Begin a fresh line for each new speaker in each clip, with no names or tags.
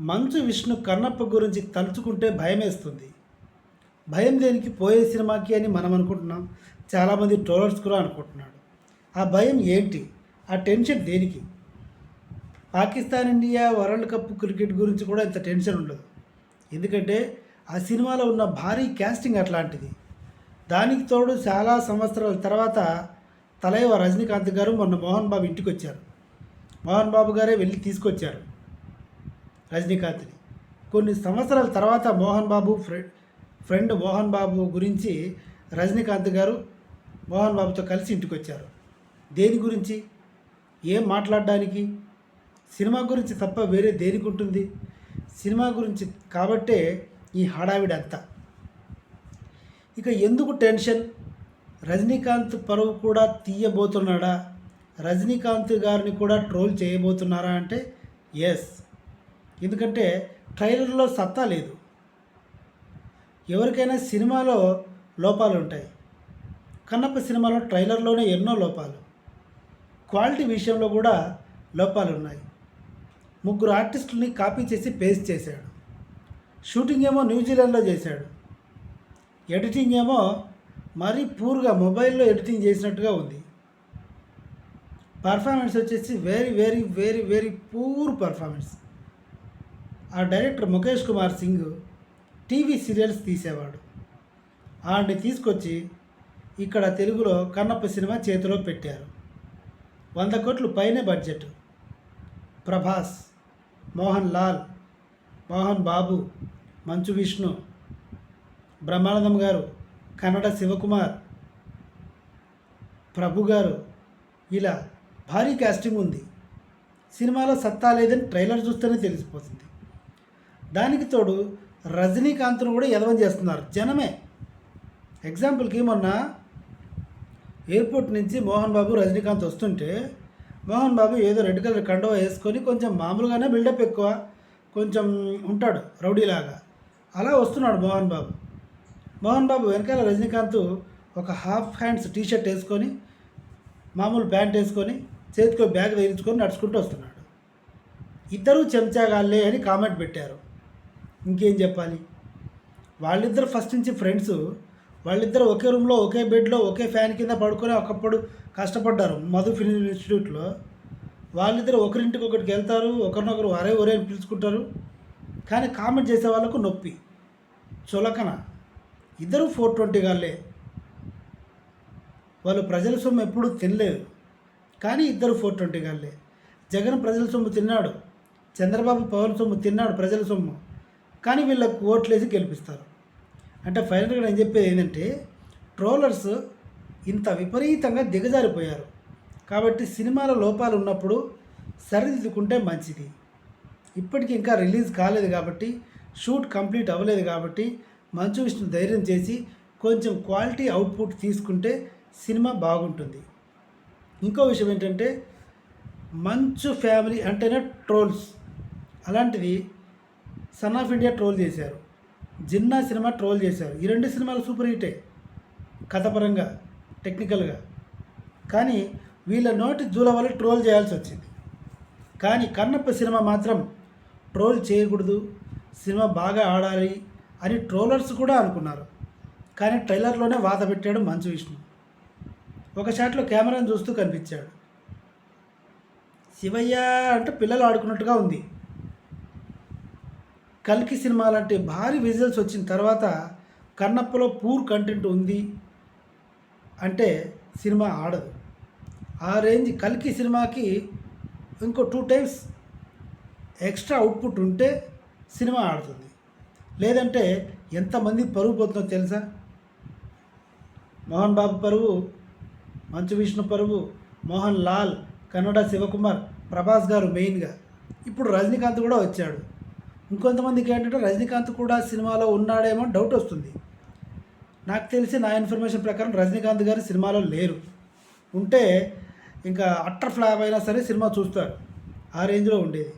మంచు విష్ణు కన్నప్ప గురించి తలుచుకుంటే భయమేస్తుంది. భయం దేనికి పోయే సినిమాకి అని మనం అనుకుంటున్నాం. చాలామంది ట్రోలర్స్ కూడా అనుకుంటున్నాడు ఆ భయం ఏంటి? ఆ టెన్షన్ దేనికి? Pakistan India world cup cricket గురించి కూడా ఇంత టెన్షన్ ఉండదు. ఎందుకంటే ఆ సినిమాలో ఉన్న భారీ క్యాస్టింగ్ అట్లాంటిది. దానికి తోడు చాలా సంవత్సరాల తర్వాత తలైవ రజనీకాంత్ గారు మొన్న మోహన్ బాబు ఇంటికి వచ్చారు మోహన్ బాబు గారే వెళ్ళి తీసుకొచ్చారు. రజనీకాంత్ని కొన్ని సంవత్సరాల తర్వాత మోహన్ బాబు ఫ్రెండ్ ఫ్రెండ్ మోహన్ బాబు గురించి రజనీకాంత్ గారు మోహన్ బాబుతో కలిసి ఇంటికి వచ్చారు దేని గురించి? ఏం మాట్లాడడానికి? సినిమా గురించి తప్ప వేరే దేనికి ఉంటుంది సినిమా గురించి కాబట్టే ఈ హడావిడంతా. ఇక ఎందుకు టెన్షన్? రజనీకాంత్ పరువు కూడా తీయబోతున్నాడా? రజనీకాంత్ గారిని కూడా ట్రోల్ చేయబోతున్నారా అంటే ఎస్ ఎందుకంటే ట్రైలర్లో సత్తా లేదు. ఎవరికైనా సినిమాలో లోపాలు ఉంటాయి. కన్నప్ప సినిమాలో ట్రైలర్లోనే ఎన్నో లోపాలు. క్వాలిటీ విషయంలో కూడా లోపాలు ఉన్నాయి. ముగ్గురు ఆర్టిస్టుల్ని కాపీ చేసి పేస్ట్ చేశాడు. షూటింగ్ ఏమో న్యూజిలాండ్లో చేశాడు. ఎడిటింగ్ ఏమో మరీ పూర్గా మొబైల్లో ఎడిటింగ్ చేసినట్టుగా ఉంది. పర్ఫార్మెన్స్ వచ్చేసి very very very very poor performance ఆ director Mukesh Kumar Singh TV serials తీసేవాడు. ఆడిని తీసుకొచ్చి ఇక్కడ తెలుగులో కన్నప్ప సినిమా చేతిలో పెట్టారు. వంద కోట్లు పైనే బడ్జెట్. ప్రభాస్ మోహన్ లాల్ మోహన్ బాబు మంచు విష్ణు బ్రహ్మానందం గారు కన్నడ శివకుమార్ ప్రభు గారు ఇలా భారీ కాస్టింగ్ ఉంది. సినిమాలో సత్తా లేదని ట్రైలర్ చూస్తేనే తెలిసిపోతుంది. దానికి తోడు రజనీకాంత్ను కూడా ఎదవం చేస్తున్నారు. జనమే. ఎగ్జాంపుల్కి మొన్న ఎయిర్పోర్ట్ నుంచి మోహన్ బాబు రజనీకాంత్ వస్తుంటే మోహన్ బాబు ఏదో రెడ్ కలర్ కండవ వేసుకొని కొంచెం మామూలుగానే బిల్డప్ ఎక్కువ కొంచెం ఉంటాడు రౌడీలాగా. అలా వస్తున్నాడు మోహన్ బాబు. మోహన్ బాబు వెనకాల రజనీకాంత్ ఒక హాఫ్ హ్యాండ్స్ టీ షర్ట్ వేసుకొని మామూలు ప్యాంట్ వేసుకొని చేతికి బ్యాగ్ తగిలించుకొని నడుచుకుంటూ వస్తున్నాడు. ఇద్దరూ చెంచాగాళ్ళే అని కామెంట్ పెట్టారు. ఇంకేం చెప్పాలి? వాళ్ళిద్దరు ఫస్ట్ నుంచి ఫ్రెండ్స్ వాళ్ళిద్దరు ఒకే రూమ్లో ఒకే బెడ్లో ఒకే ఫ్యాన్ కింద పడుకొని ఒకప్పుడు కష్టపడ్డారు మధు ఫిలిం ఇన్స్టిట్యూట్లో వాళ్ళిద్దరు ఒకరింటికి ఒకరికి వెళ్తారు ఒకరినొకరు వరే ఒరే అని పిలుచుకుంటారు. కానీ కామెంట్ చేసే వాళ్ళకు నొప్పి. చులకన. ఇద్దరు ఫోర్ ట్వంటీ గాళ్ళే. వాళ్ళు ప్రజల సొమ్ము ఎప్పుడు తినలేదు. కానీ ఇద్దరు ఫోర్ ట్వంటీ గాళ్ళే. జగన్ ప్రజల సొమ్ము తిన్నాడు. చంద్రబాబు పవన్ సొమ్ము తిన్నాడు ప్రజల సొమ్ము. కానీ వీళ్ళకు ఓట్లేసి గెలిపిస్తారు. అంటే ఫైనల్గా నేను చెప్పేది ఏంటంటే ట్రోలర్స్ ఇంత విపరీతంగా దిగజారిపోయారు. కాబట్టి సినిమాల లోపాలు ఉన్నప్పుడు సరిదిద్దుకుంటే మంచిది. ఇప్పటికీ ఇంకా రిలీజ్ కాలేదు కాబట్టి షూట్ కంప్లీట్ అవ్వలేదు కాబట్టి మంచు విష్ణు ధైర్యం చేసి కొంచెం క్వాలిటీ అవుట్పుట్ తీసుకుంటే సినిమా బాగుంటుంది. ఇంకో విషయం ఏంటంటే మంచు ఫ్యామిలీ అంటేనే ట్రోల్స్. అలాంటిది సన్ ఆఫ్ ఇండియా ట్రోల్ చేశారు. జిన్నా సినిమా ట్రోల్ చేశారు. ఈ రెండు సినిమాలు సూపర్ హిటే కథపరంగా టెక్నికల్గా కానీ వీళ్ళ నోటి జూల వల్ల ట్రోల్ చేయాల్సి వచ్చింది. కానీ కన్నప్ప సినిమా మాత్రం ట్రోల్ చేయకూడదు సినిమా బాగా ఆడాలి అని ట్రోలర్స్ కూడా అనుకున్నారు. కానీ ట్రైలర్లోనే వాత పెట్టాడు మంచు విష్ణు. ఒక షాట్లో కెమెరాను చూస్తూ కనిపించాడు. శివయ్య అంటే పిల్లలు ఆడుకున్నట్టుగా ఉంది. కల్కి సినిమా లాంటి భారీ విజువల్స్ వచ్చిన తర్వాత కన్నప్పలో పూర్ కంటెంట్ ఉంది అంటే సినిమా ఆడదు. ఆ రేంజ్ కల్కి సినిమాకి ఇంకో టూ టైమ్స్ ఎక్స్ట్రా అవుట్పుట్ ఉంటే సినిమా ఆడుతుంది. లేదంటే ఎంతమంది పరుగు పోతుందో తెలుసా? మోహన్ బాబు పరువు మంచు విష్ణు పరువు మోహన్ లాల్ కన్నడ శివకుమార్ ప్రభాస్ గారు మెయిన్గా ఇప్పుడు రజనీకాంత్ కూడా వచ్చాడు. ఇంకొంతమందికి ఏంటంటే రజనీకాంత్ కూడా సినిమాలో ఉన్నాడేమో డౌట్ వస్తుంది. నాకు తెలిసి నా ఇన్ఫర్మేషన్ ప్రకారం రజనీకాంత్ గారు సినిమాలో లేరు. ఉంటే ఇంకా అట్టర్ ఫ్లాప్ అయినా సరే సినిమా చూస్తారు. ఆ రేంజ్లో ఉండేది.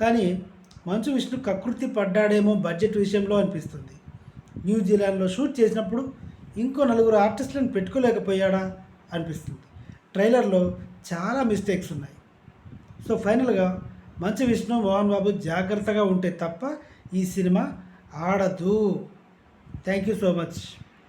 కానీ మంచు విష్ణు కకృతి పడ్డాడేమో బడ్జెట్ విషయంలో అనిపిస్తుంది. న్యూజిలాండ్లో షూట్ చేసినప్పుడు ఇంకో నలుగురు ఆర్టిస్టులను పెట్టుకోలేకపోయాడా అనిపిస్తుంది. ట్రైలర్లో చాలా మిస్టేక్స్ ఉన్నాయి. సో ఫైనల్గా మంచి విష్ణు మోహన్ బాబు జాగ్రత్తగా ఉంటే తప్ప ఈ సినిమా ఆడదు. Thank you so much